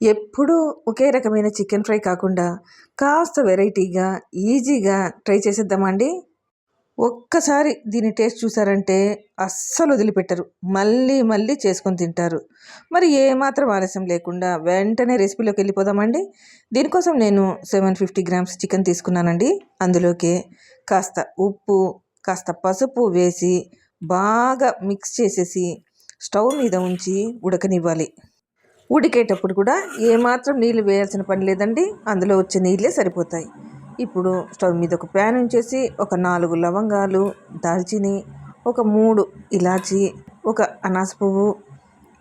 ఎప్పుడూ ఒకే రకమైన chicken fry కాకుండా కాస్త వెరైటీగా ఈజీగా ట్రై చేసేద్దామండి. ఒక్కసారి దీని టేస్ట్ చూసారంటే అస్సలు వదిలిపెట్టరు. మళ్ళీ మళ్ళీ చేసుకొని తింటారు. మరి ఏమాత్రం ఆలస్యం లేకుండా వెంటనే రెసిపీలోకి వెళ్ళిపోదామండి. దీనికోసం నేను సెవెన్ ఫిఫ్టీ గ్రామ్స్ చికెన్ తీసుకున్నానండి. అందులోకి కాస్త ఉప్పు కాస్త పసుపు వేసి బాగా మిక్స్ చేసేసి స్టవ్ మీద ఉంచి ఉడకనివ్వాలి. ఉడికేటప్పుడు కూడా ఏమాత్రం నీళ్ళు వేయాల్సిన పని లేదండి. అందులో వచ్చే నీళ్ళే సరిపోతాయి. ఇప్పుడు స్టవ్ మీద ఒక ప్యాన్ ఉంచేసి ఒక నాలుగు లవంగాలు దాల్చిని ఒక మూడు ఇలాచి ఒక అనాస పువ్వు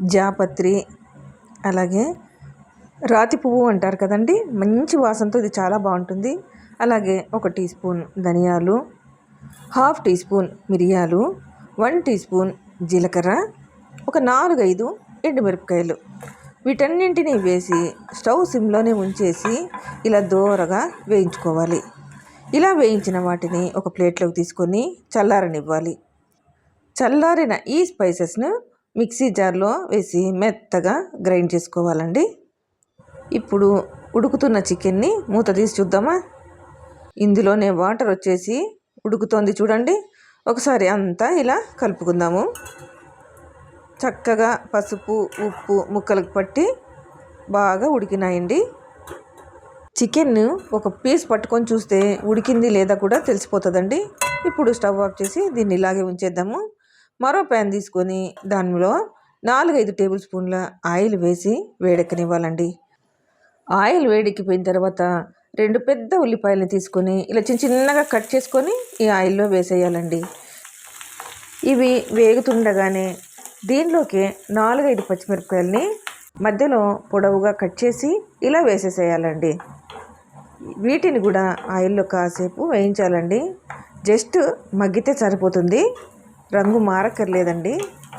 జాపత్రి అలాగే రాతి పువ్వు అంటారు కదండి. మంచి వాసనతో ఇది చాలా బాగుంటుంది. అలాగే ఒక టీ స్పూన్ ధనియాలు హాఫ్ టీ స్పూన్ మిరియాలు వన్ టీ స్పూన్ జీలకర్ర ఒక నాలుగైదు ఎండుమిరపకాయలు. వీటన్నింటినీ వేసి స్టవ్ సిమ్లోనే ఉంచేసి ఇలా దోరగా వేయించుకోవాలి. ఇలా వేయించిన వాటిని ఒక ప్లేట్లోకి తీసుకొని చల్లారనివ్వాలి. చల్లారిన ఈ స్పైసెస్ను మిక్సీ జార్లో వేసి మెత్తగా గ్రైండ్ చేసుకోవాలండి. ఇప్పుడు ఉడుకుతున్న చికెన్ని మూత తీసి చూద్దామా? ఇందులోనే వాటర్ వచ్చేసి ఉడుకుతోంది చూడండి. ఒకసారి అంతా ఇలా కలుపుకుందాము. చక్కగా పసుపు ఉప్పు ముక్కలకు పట్టి బాగా ఉడికినాయండి. చికెన్ ఒక పీస్ పట్టుకొని చూస్తే ఉడికింది లేదా కూడా తెలిసిపోతుందండి. ఇప్పుడు స్టవ్ ఆఫ్ చేసి దీన్ని ఇలాగే ఉంచేద్దాము. మరో ప్యాన్ తీసుకొని దానిలో నాలుగైదు టేబుల్ స్పూన్ల ఆయిల్ వేసి వేడెక్కనివ్వాలండి. ఆయిల్ వేడెక్కిపోయిన తర్వాత రెండు పెద్ద ఉల్లిపాయలని తీసుకొని ఇలా చిన్న చిన్నగా కట్ చేసుకొని ఈ ఆయిల్లో వేసేయాలండి. ఇవి వేగుతుండగానే దీనిలోకి నాలుగైదు పచ్చిమిరపకాయలని మధ్యలో పొడవుగా కట్ చేసి ఇలా వేసేసేయాలండి. వీటిని కూడా ఆయిల్లో కాసేపు వేయించాలండి. జస్ట్ మగ్గితే సరిపోతుంది. రంగు మారక్కర్లేదండి.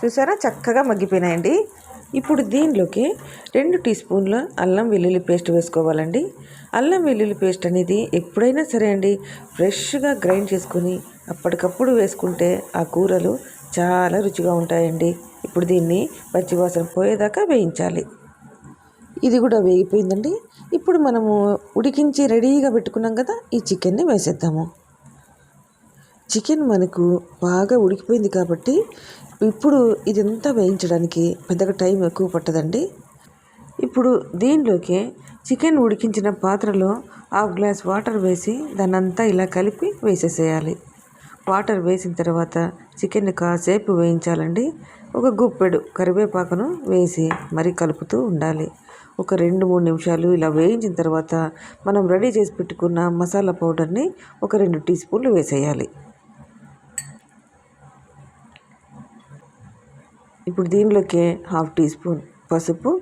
చూసారా? చక్కగా మగ్గిపోయినాయండి. ఇప్పుడు దీనిలోకి రెండు టీ స్పూన్ల అల్లం వెల్లుల్లి పేస్ట్ వేసుకోవాలండి. అల్లం వెల్లుల్లి పేస్ట్ అనేది ఎప్పుడైనా సరే అండి ఫ్రెష్గా గ్రైండ్ చేసుకొని అప్పటికప్పుడు వేసుకుంటే ఆ కూరలు చాలా రుచిగా ఉంటాయండి. ఇప్పుడు దీన్ని పచ్చివాసన పోయేదాకా వేయించాలి. ఇది కూడా వేగిపోయిందండి. ఇప్పుడు మనము ఉడికించి రెడీగా పెట్టుకున్నాం కదా ఈ చికెన్ని వేసేద్దాము. చికెన్ మనకు బాగా ఉడికిపోయింది కాబట్టి ఇప్పుడు ఇదంతా వేయించడానికి పెద్దగా టైం ఎక్కువ పట్టదండి. ఇప్పుడు దీనిలోకి చికెన్ ఉడికించిన పాత్రలో హాఫ్ గ్లాస్ వాటర్ వేసి దాన్నంతా ఇలా కలిపి వేసేసేయాలి. వాటర్ వేసిన తర్వాత చికెన్ కాసేపు వేయించాలండి. ఒక గుప్పెడు కరివేపాకును వేసి మరీ కలుపుతూ ఉండాలి. ఒక రెండు మూడు నిమిషాలు ఇలా వేయించిన తర్వాత మనం రెడీ చేసి పెట్టుకున్న మసాలా పౌడర్ని ఒక రెండు టీ స్పూన్లు వేసేయాలి. ఇప్పుడు దీనిలోకి హాఫ్ టీ స్పూన్ పసుపు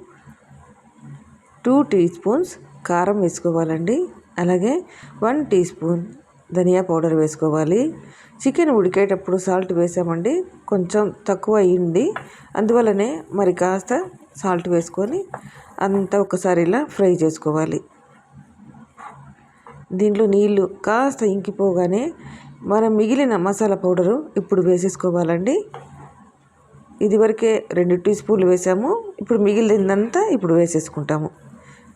టూ టీ స్పూన్స్ కారం వేసుకోవాలండి. అలాగే వన్ టీ స్పూన్ ధనియా పౌడర్ వేసుకోవాలి. చికెన్ ఉడికేటప్పుడు సాల్ట్ వేసామండి. కొంచెం తక్కువ అయ్యింది. అందువల్లనే మరి కాస్త సాల్ట్ వేసుకొని అంతా ఒకసారి ఇలా ఫ్రై చేసుకోవాలి. దీంట్లో నీళ్ళు కాస్త ఇంకిపోగానే మనం మిగిలిన మసాలా పౌడరు ఇప్పుడు వేసేసుకోవాలండి. ఇదివరకే రెండు టీ స్పూన్లు వేసాము. ఇప్పుడు మిగిలిందంతా ఇప్పుడు వేసేసుకుంటాము.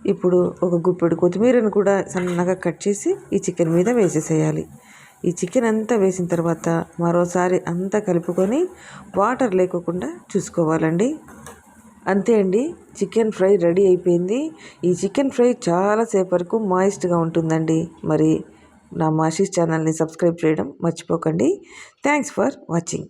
ఇప్పుడు ఒక గుప్పెడు కొత్తిమీరను కూడా సన్నగా కట్ చేసి ఈ చికెన్ మీద వేసేసేయాలి. ఈ చికెన్ అంతా వేసిన తర్వాత మరోసారి అంతా కలుపుకొని వాటర్ లేకోకుండా చూసుకోవాలండి. అంతే అండి చికెన్ ఫ్రై రెడీ అయిపోయింది. ఈ చికెన్ ఫ్రై చాలాసేపు వరకు మాయిస్ట్గా ఉంటుందండి. మరి నా మాషీస్ ఛానల్ని సబ్స్క్రైబ్ చేయడం మర్చిపోకండి. Thanks for watching.